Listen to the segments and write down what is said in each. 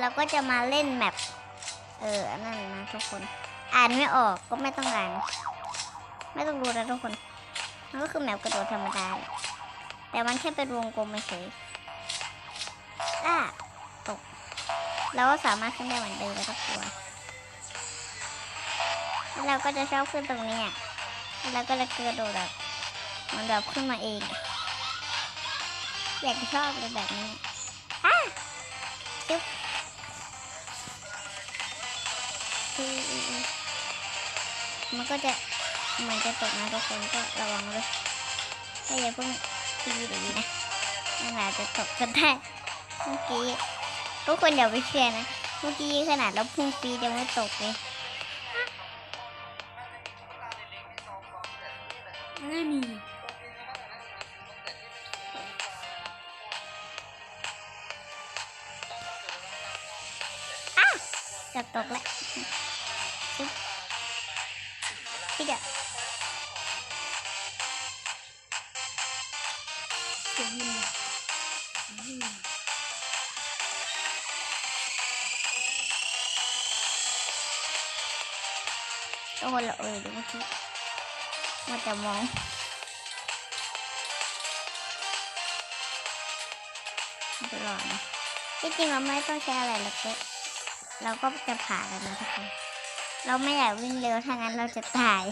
เราก็จะมาเล่นแมปเออนั่นนะทุกคน อ่านไม่ออกก็ไม่ต้องอ่าน ไม่ต้องรู้นะทุกคนมันก็คือแมปกระโดดธรรมดาแหละแต่มันแค่เป็นวงกลมเฉยอะตกเราก็สามารถขึ้นได้เหมือนเดิมแล้วก็กลัวแล้วเราก็จะชอบขึ้นตรงนี้ยแล้วเราก็จะกระโดดแบบมันแบบขึ้นมาเองอยากชอบเลยแบบนี้อะจุ๊บ มันก็จะเหมือนจะตกนะทุกคนก็ระวังด้วยถ้าอย่าเพิ่งตีหรือนะมันอาจจะตกก็ได้เมื่อกี้ทุกคนอย่าไปเชื่อนะเมื่อกี้ขนาดเราพุ่งปียังไม่ตกเลยไม่มีจะตกแล้วจุ๊บพี่ เดี๋ยวเสียงยินทุกคนเราเออดูเมื่อกี้มันจะมองตลอดนะที่จริงเราไม่ต้องใช้อะไรเราก็เราก็จะผ่านแล้วนะทุกคน เราไม่อยากวิ่งเร็วถ้างั้นเราจะตาย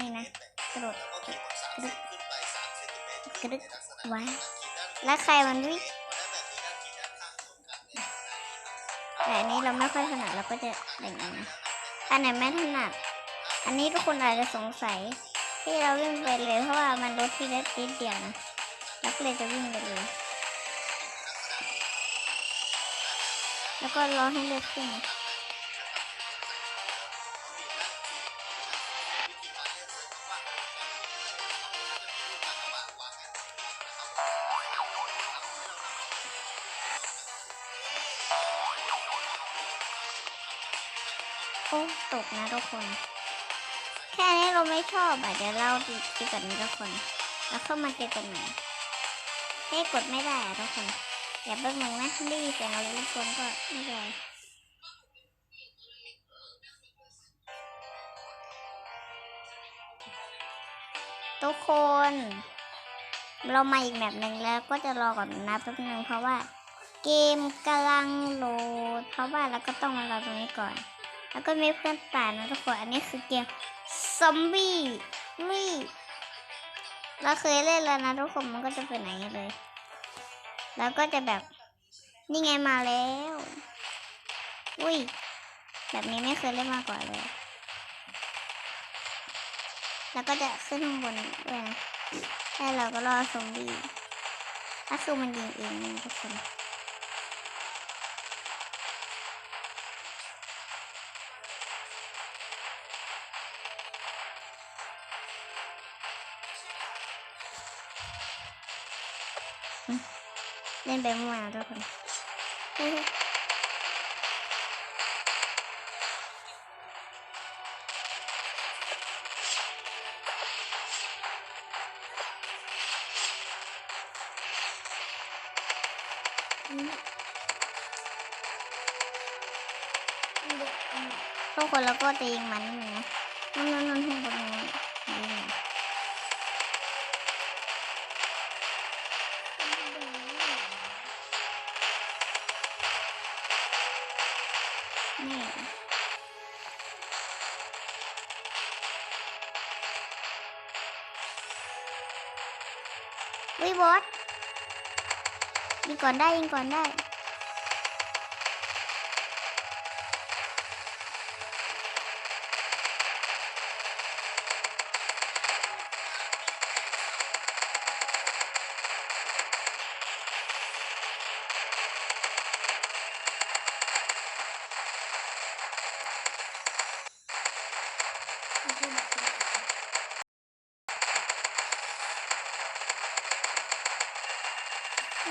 นี่นะกระโดดกระดึกกระดึกว้าแล้วใครมันวิ่งแต่อันนี้เราไม่ค่อยถนัดเราก็จะอย่างนี้นะอันไหนไม่ถนัด อันนี้ทุกคนอาจจะสงสัย ที่เราวิ่งไปเลยเพราะว่ามันรถที่เล็กนิดเดียวนะแล้วก็เลยจะวิ่งไปเลยแล้วก็รอให้เลือดขึ้น อ้ตกนะทุกคน แค่นี้เราไม่ชอบอะเดี๋ยวเราดีดีกว่านี้ทุกคน แล้วเข้ามาเจอกันใหม่เฮ้กดไม่ได้อะทุกคน อย่าเบิ่งมึงนะได้ยินเสียงอะไรรบกวนก็ไม่เป็นได้ทุกคน เรามาอีกแบบหนึ่งแล้วก็จะรอก่อนนะแป๊บนึงเพราะว่าเกมกำลังโหลด เพราะว่าเราก็ต้องมารอตรงนี้ก่อน แล้วก็มีเพื่อนตานะทุกคน อันนี้คือเกมซอมบี้ลี่เราเคยเล่นแล้วนะทุกคนมันก็จะเป็นอย่างนี้เลย แล้วก็จะแบบนี่ไงมาแล้ว อุ้ย แบบนี้ไม่เคยเล่นมาก่อนเลย แล้วก็จะขึ้นข้างบนด้วยนะแล้วเราก็รอซอมบี้ถ้าคือมันยิงเองนะทุกคน เล่นไปเมื่อวานทุกคนทุกคนแล้วก็จะยิงมันนี่นะนู่นนู่นนู่นข้างบนนู้น นี่วิบอสยิงก่อนได้ยิงก่อนได้ เดี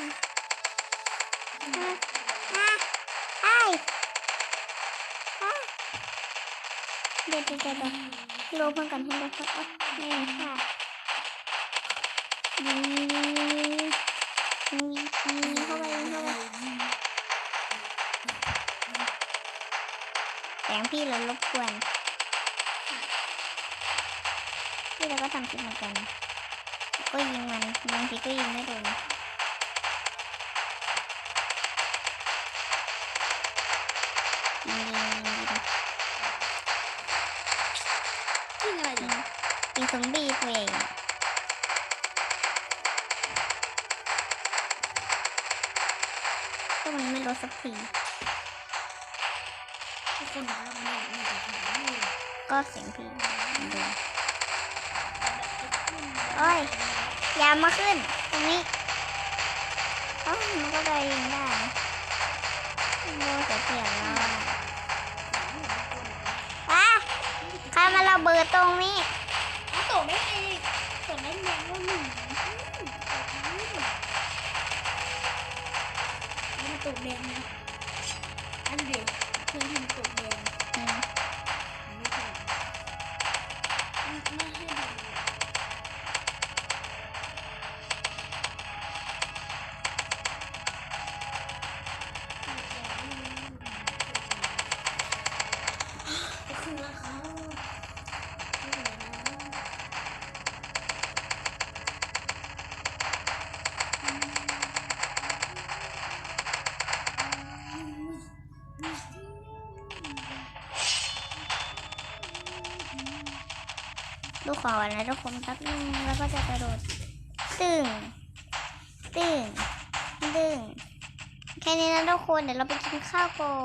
๋ยวเดี๋ยวเดี๋ยวโลเพิ่มกันเพิ่มกันครับนี่ค่ะนี่นี่เข้าไปเข้าไปแสงพี่เรารบกวนพี่เราก็ทำคลิปเหมือนกัน ก็ยิงมันบางทีก็ยิงไม่โดน ซอมบี้ตัวเองก็มันไม่ลดสักทีคนนะมันไม่ได้ก็เสียงพี่เหมือนเดิมโอ้ยยามมาขึ้น ตรงนี้เอ้ามันก็ได้ยิงได้โอ้เสียเปรียบแล้วอะอะใครมาระเบิดตรงนี้ ตกได้ไงตกได้แมงว่าหนึ่งมันตกแดงนะอันเดียวเพื่อนที่ตกแดง ดูขอก่อนนะทุกคนแป๊บนึงแล้วก็จะกระโดดตึงตึงตึงแค่นี้นะทุกคนเดี๋ยวเราไปกินข้าวก่อน